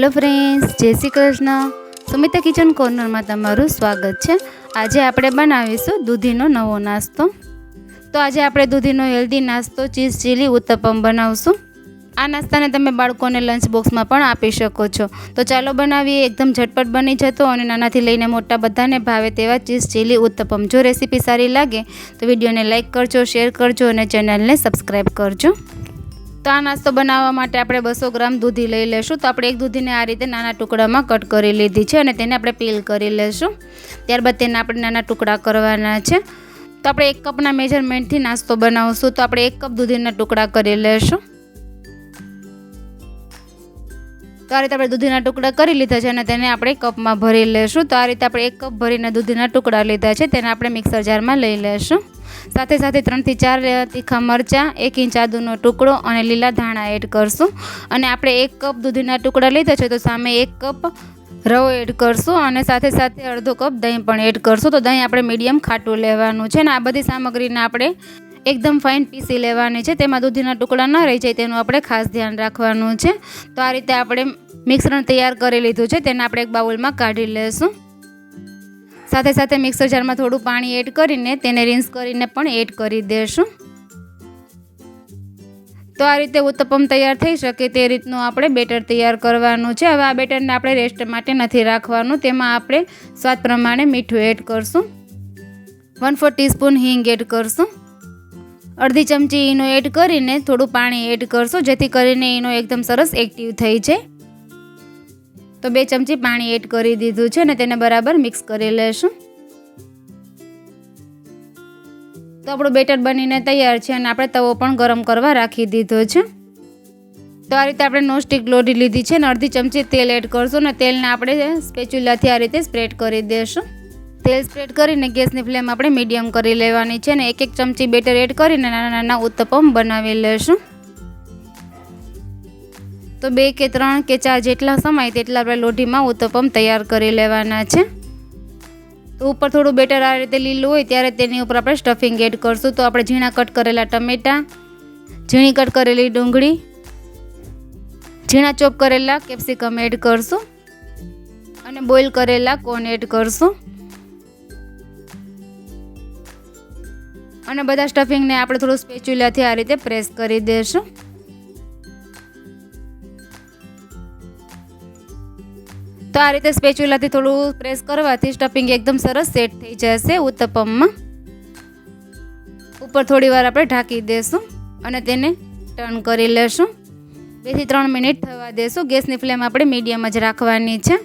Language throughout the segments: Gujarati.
હેલો ફ્રેન્ડ્સ, જય શ્રી કૃષ્ણ. સુમિતા કિચન કોર્નરમાં તમારું સ્વાગત છે. આજે આપણે બનાવીશું દૂધીનો નવો નાસ્તો. તો આજે આપણે દૂધીનો હેલ્ધી નાસ્તો, ચીઝ, ચીલી, ઉત્તપમ બનાવશું. આ નાસ્તાને તમે બાળકોને લંચ બોક્સમાં પણ આપી શકો છો. તો ચાલો બનાવીએ, એકદમ ઝટપટ બની જતો અને નાનાથી લઈને મોટા બધાને ભાવે તેવા ચીઝ, ચીલી, ઉત્તપમ. જો રેસીપી સારી લાગે તો વિડીયોને લાઇક કરજો, શેર કરજો અને ચેનલને સબસ્ક્રાઈબ કરજો. તો આ નાસ્તો બનાવવા માટે આપણે બસો ગ્રામ દૂધી લઈ લેશું. તો આપણે એક દૂધીને આ રીતે નાના ટુકડામાં કટ કરી લીધી છે અને તેને આપણે પીલ કરી લેશું. ત્યારબાદ તેને આપણે નાના ટુકડા કરવાના છે. તો આપણે એક કપના મેજરમેન્ટથી નાસ્તો બનાવશું. તો આપણે એક કપ દૂધીના ટુકડા કરી લેશું. તો આ રીતે આપણે દૂધીના ટુકડા કરી લીધા છે અને તેને આપણે કપમાં ભરી લેશું. તો આ રીતે આપણે એક કપ ભરીને દૂધીના ટુકડા લીધા છે. તેને આપણે મિક્સર જારમાં લઈ લેશું. સાથે સાથે ત્રણથી ચાર તીખા મરચાં, એક ઇંચ આદુનો ટુકડો અને લીલા ધાણા એડ કરશું. અને આપણે એક કપ દૂધીના ટુકડા લીધા છે તો સામે એક કપ રવો એડ કરશું અને સાથે સાથે અડધો કપ દહીં પણ એડ કરશું. તો દહીં આપણે મીડિયમ ખાટું લેવાનું છે ને આ બધી સામગ્રીને આપણે એકદમ ફાઇન પીસી લેવાની છે. તેમાં દૂધીના ટુકડા ન રહી જાય તેનું આપણે ખાસ ધ્યાન રાખવાનું છે. તો આ રીતે આપણે મિશ્રણ તૈયાર કરી લીધું છે. તેને આપણે એક બાઉલમાં કાઢી લેશું. સાથે સાથે મિક્સર જારમાં થોડું પાણી એડ કરીને તેને રિન્સ કરીને પણ એડ કરી દેશું. તો આ રીતે ઉત્તપમ તૈયાર થઈ શકે તે રીતનું આપણે બેટર તૈયાર કરવાનું છે. હવે આ બેટરને આપણે રેસ્ટ માટે નથી રાખવાનું. તેમાં આપણે સ્વાદ પ્રમાણે મીઠું એડ કરશું. વન ફોર ટીસ્પૂન હિંગ એડ કરશું. અડધી ચમચી ઈનો એડ કરીને થોડું પાણી એડ કરશું, જેથી કરીને ઈનો એકદમ સરસ એક્ટિવ થઈ જાય. તો બે ચમચી પાણી એડ કરી દીધું છે અને તેને બરાબર મિક્સ કરી લેશું. તો આપણું બેટર બનીને તૈયાર છે અને આપણે તવો પણ ગરમ કરવા રાખી દીધો છે. તો આ રીતે આપણે નોનસ્ટિક લોઢી લીધી છે અને અડધી ચમચી તેલ એડ કરશું અને તેલને આપણે સ્પેચ્યુલાથી આ રીતે સ્પ્રેડ કરી દેશું. તેલ સ્પ્રેડ કરીને ગેસની ફ્લેમ આપણે મીડિયમ કરી લેવાની છે અને એક એક ચમચી બેટર એડ કરીને નાના નાના ઉત્તપમ બનાવી લેશું. તો બે કે ત્રણ કે ચાર જેટલા સમય તેટલા આપણે લોઢીમાં ઉત્તપમ તૈયાર કરી લેવાના છે. તો ઉપર થોડું બેટર આ રીતે લીલું હોય ત્યારે તેની ઉપર આપણે સ્ટફિંગ એડ કરશું. તો આપણે ઝીણા કટ કરેલા ટમેટાં, ઝીણી કટ કરેલી ડુંગળી, ઝીણા ચોપ કરેલા કેપ્સિકમ એડ કરશું અને બોઇલ કરેલા કોર્ન એડ કરશું. અને બધા સ્ટફિંગને આપણે થોડું સ્પેચ્યુલાથી આ રીતે પ્રેસ કરી દઈશું તો આ રીતે સ્પેચ્યુલાથી થોડું પ્રેસ કરવાથી સ્ટફિંગ એકદમ સરસ સેટ થઈ જશે ઉત્તપમમાં. ઉપર થોડી વાર આપણે ઢાંકી દઈશું અને તેને ટર્ન કરી લેશું. બેથી ત્રણ મિનિટ થવા દેશું. ગેસની ફ્લેમ આપણે મીડિયમ જ રાખવાની છે.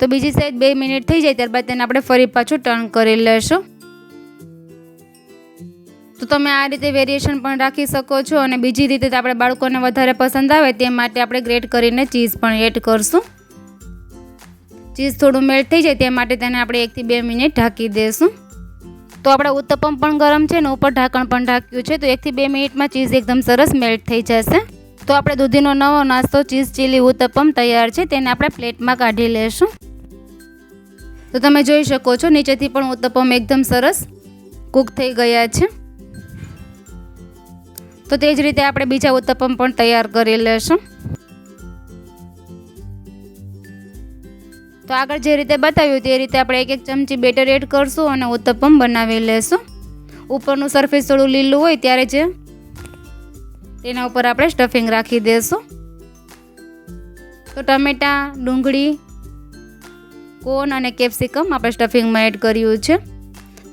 તો બીજી સાઈડ બે મિનિટ થઈ જાય ત્યારબાદ તેને આપણે ફરી પાછું ટર્ન કરી લેશું. તો તમે આ રીતે વેરિએશન પણ રાખી શકો છો અને બીજી રીતે આપણે બાળકોને વધારે પસંદ આવે તે માટે આપણે ગ્રેટ કરીને ચીઝ પણ એડ કરશું. ચીઝ થોડું મેલ્ટ થઈ જાય તે માટે તેને આપણે એકથી બે મિનિટ ઢાંકી દઈશું તો આપણે ઉત્તપમ પણ ગરમ છે ને ઉપર ઢાંકણ પણ ઢાંક્યું છે, તો એકથી બે મિનિટમાં ચીઝ એકદમ સરસ મેલ્ટ થઈ જશે. તો આપણે દૂધીનો નવો નાસ્તો ચીઝ ચીલી ઉત્તપમ તૈયાર છે, તેને આપણે પ્લેટમાં કાઢી લેશું. તો તમે જોઈ શકો છો નીચેથી પણ ઉત્તપમ એકદમ સરસ કૂક થઈ ગયા છે. તો તે જ રીતે આપણે બીજા ઉત્તપમ પણ તૈયાર કરી લેશું. તો આગળ જે રીતે બતાવ્યું તે રીતે આપણે એક એક ચમચી બેટર એડ કરશું અને ઉત્તપમ બનાવી લેશું. ઉપરનું સરફેસ થોડું લીલું હોય ત્યારે જે તેના ઉપર આપણે સ્ટફિંગ રાખી દઈશું તો ટમેટાં, ડુંગળી, કોન અને કેપ્સિકમ આપણે સ્ટફિંગમાં એડ કર્યું છે.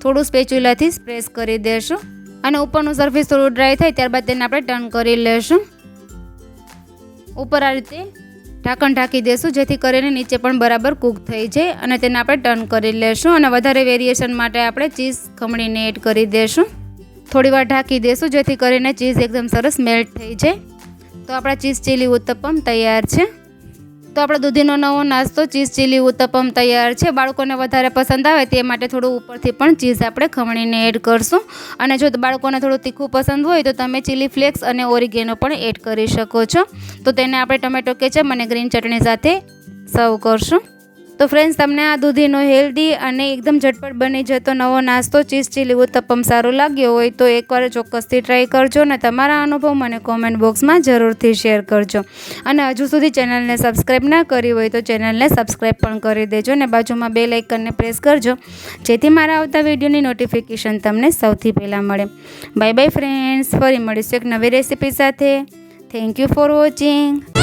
થોડું સ્પેચ્યુલાથી સ્પ્રેસ કરી દઈશું અને ઉપરનું સરફેસ થોડું ડ્રાય થાય ત્યારબાદ તેને આપણે ટર્ન કરી લેશું. ઉપર આ રીતે ઢાંકણ ઢાંકી દેશું, જેથી કરીને નીચે પણ બરાબર કૂક થઈ જાય અને તેને આપણે ટર્ન કરી લેશું. અને વધારે વેરિએશન માટે આપણે ચીઝ ખમણીને એડ કરી દેશું. થોડી વાર ઢાંકી દેશું, જેથી કરીને ચીઝ એકદમ સરસ મેલ્ટ થઈ જાય. તો આપણા ચીઝ ચીલી ઉત્તપમ તૈયાર છે. તો આપણો દૂધીનો નવો નાસ્તો, ચીઝ, ચીલી, ઉત્તપમ તૈયાર છે. બાળકોને વધારે પસંદ આવે તે માટે થોડું ઉપરથી પણ ચીઝ આપણે ખમણીને એડ કરશું. અને જો બાળકોને થોડું તીખું પસંદ હોય તો તમે ચીલી ફ્લેક્સ અને ઓરિગેનો પણ એડ કરી શકો છો. તો તેને આપણે ટમેટો, કેચપ અને ગ્રીન ચટણી સાથે સર્વ કરશું. તો ફ્રેન્ડ્સ તમને આ દૂધીનો હેલ્ધી અને એકદમ ઝટપટ બની જતો નવો નાસ્તો, ચીઝ ચીલી ઉત્તપમ સારો લાગ્યો હોય તો એકવાર ચોક્કસથી ટ્રાય કરજો અને તમારા અનુભવ મને કોમેન્ટ બોક્સમાં જરૂરથી શેર કરજો. અને હજુ સુધી ચેનલને સબસ્ક્રાઈબ ના કરી હોય તો ચેનલને સબસ્ક્રાઈબ પણ કરી દેજો અને બાજુમાં બે લાઇકનને પ્રેસ કરજો, જેથી મારા આવતા વિડીયોની નોટિફિકેશન તમને સૌથી પહેલાં મળે. બાય બાય ફ્રેન્ડ્સ ફરી મળીશું એક નવી રેસીપી સાથે. Thank you for watching